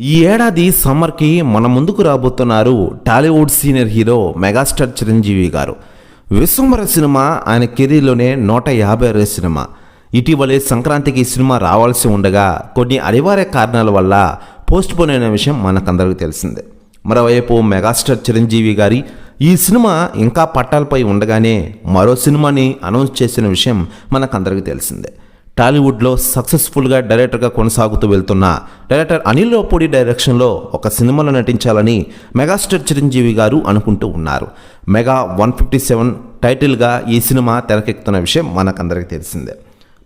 ఈ ఏడాది సమ్మర్కి మన ముందుకు రాబోతున్నారు Tollywood senior hero megastar Chiranjeevi garu. Vishwambhara cinema ఆయన కెరీర్లోనే నూట యాభై అరవై సినిమా. ఇటీవలే సంక్రాంతికి ఈ సినిమా రావాల్సి ఉండగా కొన్ని అనివార్య కారణాల వల్ల పోస్ట్ పోన్ అయిన విషయం మనకందరికీ తెలిసిందే. మరోవైపు మెగాస్టార్ చిరంజీవి గారి ఈ సినిమా ఇంకా పట్టాలపై ఉండగానే మరో సినిమాని అనౌన్స్ చేసిన విషయం మనకందరికీ తెలిసిందే. టాలీవుడ్లో సక్సెస్ఫుల్గా డైరెక్టర్గా కొనసాగుతూ వెళ్తున్న డైరెక్టర్ అనిల్ రావుపూడి డైరెక్షన్లో ఒక సినిమాలో నటించాలని మెగాస్టార్ చిరంజీవి గారు అనుకుంటూ ఉన్నారు. మెగా వన్ ఫిఫ్టీ సెవెన్ టైటిల్గా ఈ సినిమా తెరకెక్కుతున్న విషయం మనకందరికీ తెలిసిందే.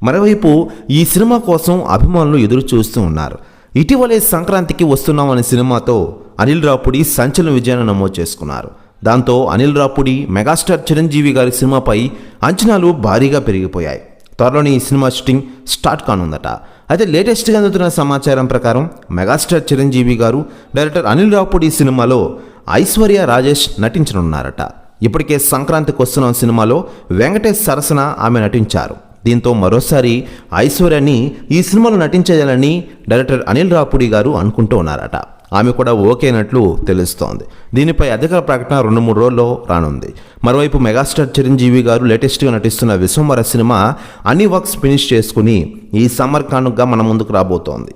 మరోవైపు ఈ సినిమా కోసం అభిమానులు ఎదురు చూస్తూ ఉన్నారు. ఇటీవలే సంక్రాంతికి వస్తున్నామనే సినిమాతో అనిల్ రాపుడి సంచలన విజయాన్ని నమోదు చేసుకున్నారు. దాంతో అనిల్ రాపుడి మెగాస్టార్ చిరంజీవి గారి సినిమాపై అంచనాలు భారీగా పెరిగిపోయాయి. త్వరలోనే ఈ సినిమా షూటింగ్ స్టార్ట్ కానుందట. అయితే లేటెస్ట్గా అందుతున్న సమాచారం ప్రకారం మెగాస్టార్ చిరంజీవి గారు డైరెక్టర్ అనిల్ రావుపూడి సినిమాలో ఐశ్వర్య రాజేష్ నటించనున్నారట. ఇప్పటికే సంక్రాంతికి వస్తున్న సినిమాలో వెంకటేష్ సరసన ఆమె నటించారు. దీంతో మరోసారి ఐశ్వర్యని ఈ సినిమాలో నటించేయాలని డైరెక్టర్ అనిల్ రావుపూడి గారు అనుకుంటూ ఉన్నారట. ఆమె కూడా ఓకే అయినట్లు తెలుస్తోంది. దీనిపై అధికార ప్రకటన రెండు మూడు రోజుల్లో రానుంది. మరోవైపు మెగాస్టార్ చిరంజీవి గారు లేటెస్ట్గా నటిస్తున్న విశ్వంవర సినిమా అన్ని వర్క్స్ ఫినిష్ చేసుకుని ఈ సమ్మర్ కానుకగా మన ముందుకు రాబోతోంది.